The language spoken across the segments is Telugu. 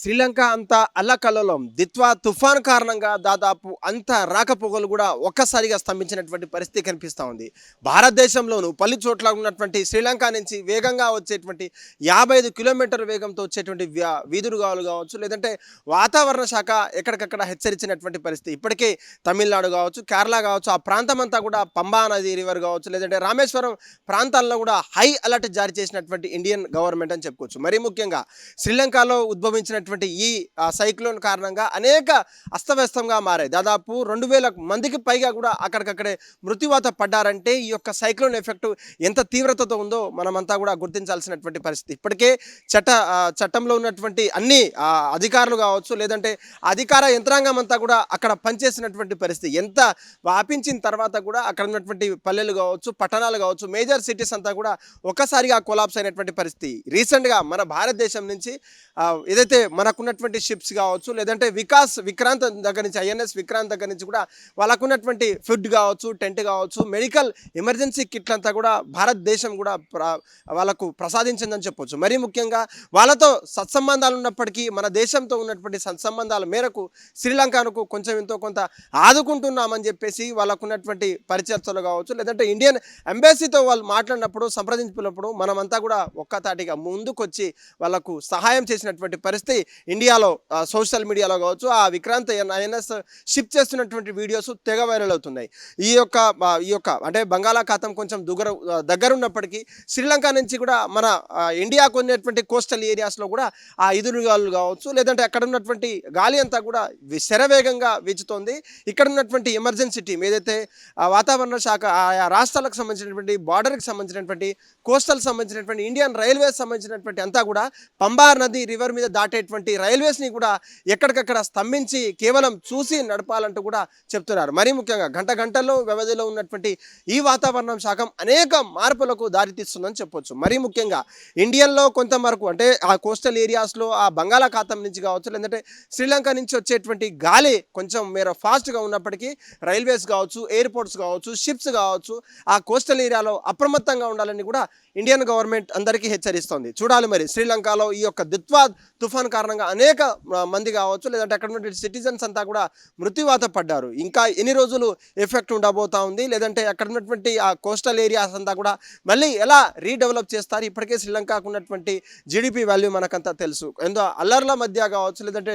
శ్రీలంక అంతా అల్లకల్లోలం. దిత్వా తుఫాన్ కారణంగా దాదాపు అంత రాకపోగలు కూడా ఒక్కసారిగా స్తంభించినటువంటి పరిస్థితి కనిపిస్తూ ఉంది. భారతదేశంలోనూ పలు చోట్ల ఉన్నటువంటి శ్రీలంక నుంచి వేగంగా వచ్చేటువంటి యాభై ఐదు కిలోమీటర్ వేగంతో వచ్చేటువంటి వీధురుగాలు కావచ్చు లేదంటే వాతావరణ శాఖ ఎక్కడికక్కడ హెచ్చరించినటువంటి పరిస్థితి. ఇప్పటికే తమిళనాడు కావచ్చు కేరళ కావచ్చు ఆ ప్రాంతం అంతా కూడా పంబా నది రివర్ కావచ్చు లేదంటే రామేశ్వరం ప్రాంతాల్లో కూడా హై అలర్ట్ జారీ చేసినటువంటి ఇండియన్ గవర్నమెంట్ అని చెప్పుకోవచ్చు. మరీ ముఖ్యంగా శ్రీలంకలో ఉద్భవించినటువంటి ఈ సైక్లోన్ కారణంగా అనేక అస్తవ్యస్తంగా మారాయి. దాదాపు రెండు వేల మందికి పైగా కూడా అక్కడికక్కడే మృత్యువాత పడ్డారంటే ఈ యొక్క సైక్లోన్ ఎఫెక్ట్ ఎంత తీవ్రతతో ఉందో మనమంతా కూడా గుర్తించాల్సినటువంటి పరిస్థితి. ఇప్పటికే చట్ట చట్టంలో ఉన్నటువంటి అన్ని అధికారులు కావచ్చు లేదంటే అధికార యంత్రాంగం అంతా కూడా అక్కడ పనిచేసినటువంటి పరిస్థితి. ఎంత వ్యాపించిన తర్వాత కూడా అక్కడ ఉన్నటువంటి పల్లెలు కావచ్చు పట్టణాలు కావచ్చు మేజర్ సిటీస్ అంతా కూడా ఒక్కసారిగా కొలాప్స్ అయినటువంటి పరిస్థితి. రీసెంట్గా మన భారతదేశం నుంచి ఏదైతే మనకున్నటువంటి షిప్స్ కావచ్చు లేదంటే వికాస్ విక్రాంత్ దగ్గర నుంచి ఐఎన్ఎస్ విక్రాంత్ దగ్గర నుంచి కూడా వాళ్ళకున్నటువంటి ఫుడ్ కావచ్చు టెంట్ కావచ్చు మెడికల్ ఎమర్జెన్సీ కిట్లంతా కూడా భారతదేశం కూడా వాళ్ళకు ప్రసాదించిందని చెప్పొచ్చు. మరీ ముఖ్యంగా వాళ్ళతో సత్సంబంధాలు ఉన్నప్పటికీ మన దేశంతో ఉన్నటువంటి సత్సంబంధాల మేరకు శ్రీలంకను కొంచెం ఎంతో కొంత ఆదుకుంటున్నామని చెప్పేసి వాళ్ళకున్నటువంటి పరిచర్చలు కావచ్చు లేదంటే ఇండియన్ ఎంబసీతో వాళ్ళు మాట్లాడినప్పుడు సంప్రదించినప్పుడు మనమంతా కూడా ఒక్కతాటిగా ముందుకొచ్చి వాళ్ళకు సహాయం చేసినటువంటి పరిస్థితి ఇండియాలో సోషల్ మీడియాలో కావచ్చు ఆ విక్రాంత్ ఎన్ఎస్ షిప్ చేస్తున్నటువంటి వీడియోస్ తెగ వైరల్ అవుతున్నాయి. ఈ యొక్క ఈ యొక్క అంటే బంగాళాఖాతం కొంచెం దుగర దగ్గరున్నప్పటికీ దగ్గర ఉన్నప్పటికీ శ్రీలంక నుంచి కూడా మన ఇండియాకు ఉన్నటువంటి కోస్టల్ ఏరియాస్లో కూడా ఆ ఇదురుగాలు కావచ్చు లేదంటే అక్కడ ఉన్నటువంటి గాలి అంతా కూడా శరవేగంగా వీచుతోంది. ఇక్కడ ఉన్నటువంటి ఎమర్జెన్సీ టీం ఏదైతే వాతావరణ శాఖ ఆయా రాష్ట్రాలకు సంబంధించినటువంటి బార్డర్కి సంబంధించినటువంటి కోస్టల్ సంబంధించినటువంటి ఇండియన్ రైల్వేస్ సంబంధించినటువంటి అంతా కూడా పంబార్ నది రివర్ మీద దాటేటువంటి రైల్వేస్ని కూడా ఎక్కడికక్కడ స్తంభించి కేవలం చూసి నడపాలంటూ కూడా చెప్తున్నారు. మరీ ముఖ్యంగా గంట గంటల్లో వ్యవధిలో ఉన్నటువంటి ఈ వాతావరణం శాఖం అనేక మార్పులకు దారితీస్తుందని చెప్పొచ్చు. మరీ ముఖ్యంగా ఇండియన్లో కొంతవరకు అంటే ఆ కోస్టల్ ఏరియాస్లో ఆ బంగాళాఖాతం నుంచి కావచ్చు లేదంటే శ్రీలంక నుంచి వచ్చేటువంటి గాలి కొంచెం మేర ఫాస్ట్గా ఉన్నప్పటికీ రైల్వేస్ కావచ్చు ఎయిర్పోర్ట్స్ కావచ్చు షిప్స్ కావచ్చు ఆ కోస్టల్ ఏరియాలో అప్రమత్తంగా ఉండాలని కూడా ఇండియన్ గవర్నమెంట్ అందరికీ హెచ్చరిస్తోంది. చూడాలి మరి శ్రీలంకలో ఈ యొక్క దిత్వా తుఫాన్ కారణంగా అనేక మంది కావచ్చు లేదంటే అక్కడ ఉన్న సిటిజన్స్ అంతా కూడా మృత్యువాత పడ్డారు. ఇంకా ఎన్ని రోజులు ఎఫెక్ట్ ఉండబోతా ఉంది? లేదంటే అక్కడ ఉన్నటువంటి ఆ కోస్టల్ ఏరియాస్ అంతా కూడా మళ్ళీ ఎలా రీడెవలప్ చేస్తారు? ఇప్పటికే శ్రీలంకకు ఉన్నటువంటి జీడిపి వాల్యూ మనకంతా తెలుసు. ఎంతో అల్లర్ల మధ్య కావచ్చు లేదంటే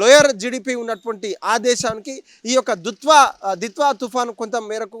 లోయర్ జీడిపి ఉన్నటువంటి ఆ దేశానికి ఈ యొక్క దుత్వా దిత్వా తుఫాన్ కొంత మేరకు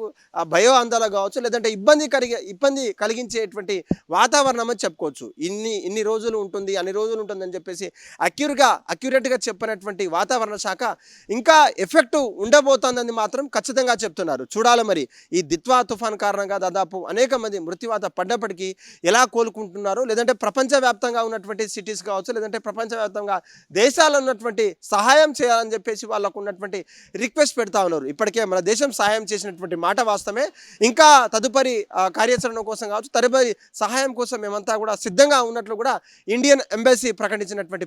భయో ఆందోళన కావచ్చు లేదంటే ఇబ్బంది కలిగే ఇబ్బంది కలిగించేటువంటి వాతావరణం అని చెప్పుకోవచ్చు. ఇన్ని ఇన్ని రోజులు ఉంటుంది అన్ని రోజులు ఉంటుందని చెప్పేసి అక్యూర్గా అక్యురేట్గా చెప్పినటువంటి వాతావరణ శాఖ ఇంకా ఎఫెక్ట్ ఉండబోతోందని మాత్రం ఖచ్చితంగా చెప్తున్నారు. చూడాలి మరి. ఈ దిత్వా తుఫాన్ కారణంగా దాదాపు అనేక మంది మృత్యువాత పడ్డప్పటికీ ఎలా కోలుకుంటున్నారు లేదంటే ప్రపంచవ్యాప్తంగా ఉన్నటువంటి సిటీస్ కావచ్చు లేదంటే ప్రపంచవ్యాప్తంగా దేశాలు ఉన్నటువంటి సహాయం చేయాలని చెప్పేసి వాళ్ళకు ఉన్నటువంటి రిక్వెస్ట్ పెడతా ఉన్నారు. ఇప్పటికే మన దేశం సహాయం చేసినటువంటి మాట వాస్తవమే. ఇంకా తదుపరి కార్యాచరణ కోసం కావచ్చు తదుపరి సహాయం కోసం మేమంతా కూడా సిద్ధంగా ఉన్నట్లు కూడా ఇండియన్ ఎంబసీ ప్రకటించినటువంటి